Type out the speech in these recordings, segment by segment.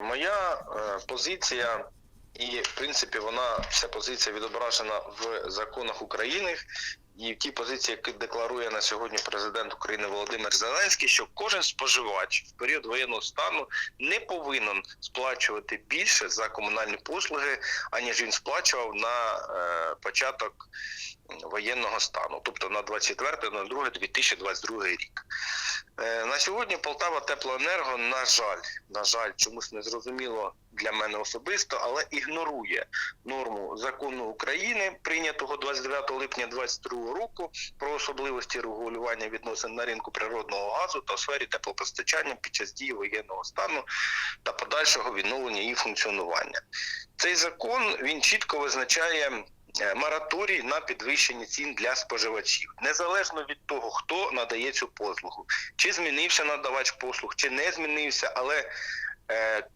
Моя е, позиція, і в принципі вона вся позиція відображена в законах України. І в тій позиції, яку декларує на сьогодні президент України Володимир Зеленський, що кожен споживач в період воєнного стану не повинен сплачувати більше за комунальні послуги, аніж він сплачував на е, початок воєнного стану, тобто на 24 на 2 2022 рік. Е, На сьогодні Полтава Теплоенерго, на жаль, на жаль, чомусь не зрозуміло для мене особисто, але ігнорує норму закону України, прийнятого 29 липня 2022 року, про особливості регулювання відносин на ринку природного газу та у сфері теплопостачання під час дії воєнного стану та подальшого відновлення її функціонування. Цей закон він чітко визначає е, мораторій на підвищення цін для споживачів, незалежно від того, хто надає цю послугу, чи змінився надавач послуг, чи не змінився, але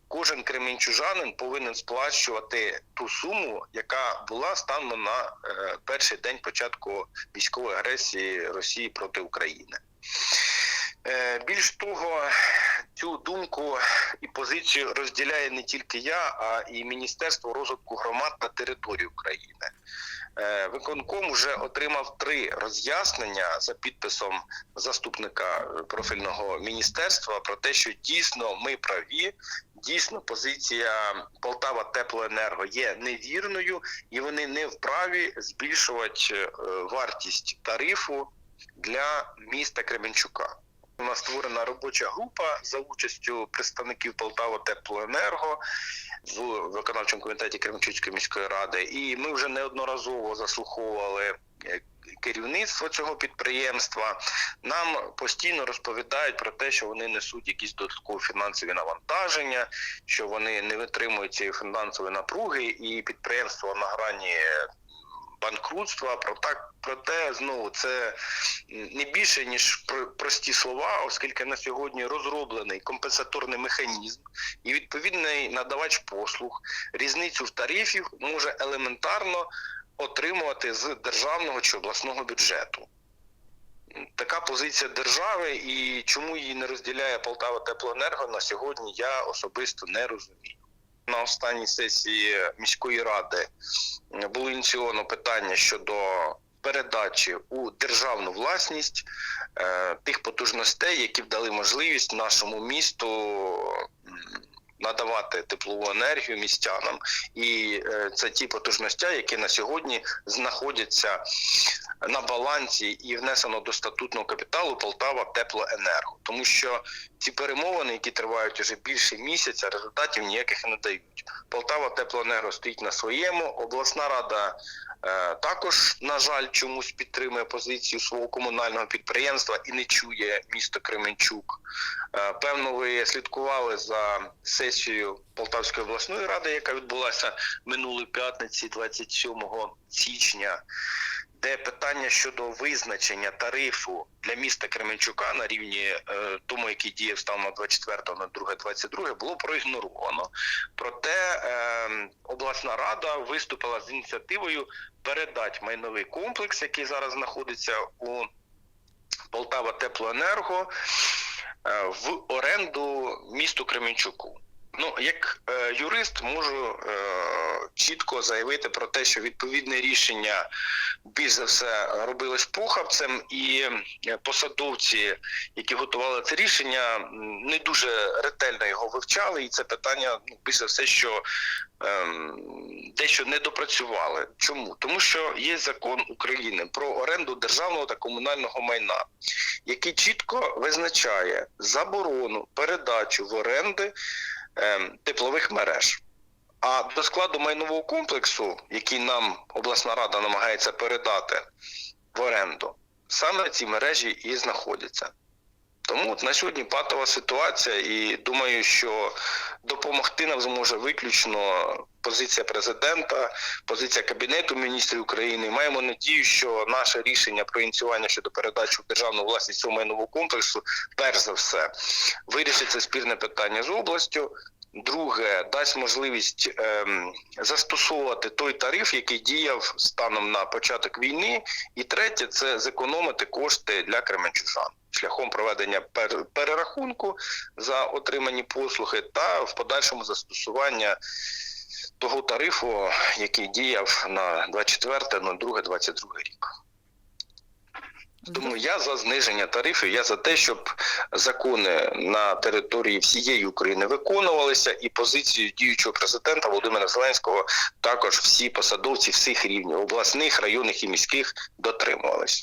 кожен кременчужанин повинен сплачувати ту суму, яка була станом на е, перший день початку військової агресії Росії проти України. Е, більш того, цю думку і позицію розділяє не тільки я, а і Міністерство розвитку громад та територій України. Е, Виконком вже отримав три роз'яснення за підписом заступника профільного міністерства про те, що дійсно ми праві, дійсно позиція Полтава Теплоенерго є невірною, і вони не вправі збільшувати е, вартість тарифу для міста Кременчука. У нас створена робоча група за участю представників Полтава Теплоенерго в виконавчому комітеті Кременчуцької міської ради. І ми вже неодноразово заслуховували е, керівництво цього підприємства. Нам постійно розповідають про те, що вони несуть якісь додаткові фінансові навантаження, що вони не витримують цієї фінансової напруги, і підприємство на грані банкрутства. Про так проте знову це не більше ніж прості слова, оскільки на сьогодні розроблений компенсаторний механізм і відповідний надавач послуг різницю в тарифів може елементарно отримувати з державного чи обласного бюджету. Така позиція держави, і чому її не розділяє Полтава Теплоенерго на сьогодні, я особисто не розумію. На останній сесії міської ради було ініційовано питання щодо передачі у державну власність е, тих потужностей, які б дали можливість нашому місту надавати теплову енергію містянам. І е, це ті потужності, які на сьогодні знаходяться на балансі і внесено до статутного капіталу Полтава Теплоенерго, тому що ці перемовини, які тривають уже більше місяця, результатів ніяких не дають. Полтава Теплоенерго стоїть на своєму. Обласна рада е, також, на жаль, чомусь підтримує позицію свого комунального підприємства і не чує місто Кременчук. Е, певно, ви слідкували за сесією Полтавської обласної ради, яка відбулася минулої п'ятниці, 27 січня де питання щодо визначення тарифу для міста Кременчука на рівні е, тому, який діяв станом на 24 на 2 22 було проігноровано. Проте е, обласна рада виступила з ініціативою передати майновий комплекс, який зараз знаходиться у Полтава Теплоенерго, в оренду місту Кременчуку. Ну, як е, юрист, можу е, чітко заявити про те, що відповідне рішення більш за все робилось похабцем, і е, посадовці, які готували це рішення, не дуже ретельно його вивчали, і це питання ну, більш за все, що ем, дещо не допрацювали. Чому? Тому що є закон України про оренду державного та комунального майна, який чітко визначає заборону передачу в оренди теплових мереж. А до складу майнового комплексу, який нам обласна рада намагається передати в оренду, саме ці мережі і знаходяться. Тому на сьогодні патова ситуація, і думаю, що допомогти нам зможе виключно позиція президента, позиція Кабінету міністрів України. Маємо надію, що наше рішення про ініціювання щодо передачі в державну власність цього майнового комплексу, перш за все, вирішиться спірне питання з областю. Друге, дасть можливість ем, застосовувати той тариф, який діяв станом на початок війни. І третє це зекономити кошти для кременчужан шляхом проведення пер- перерахунку за отримані послуги та в подальшому застосування того тарифу, який діяв на 24.02.22 рік. Тому я за зниження тарифів, я за те, щоб закони на території всієї України виконувалися, і позицію діючого президента Володимира Зеленського також всі посадовці всіх рівнів обласних, районних і міських дотримувалися.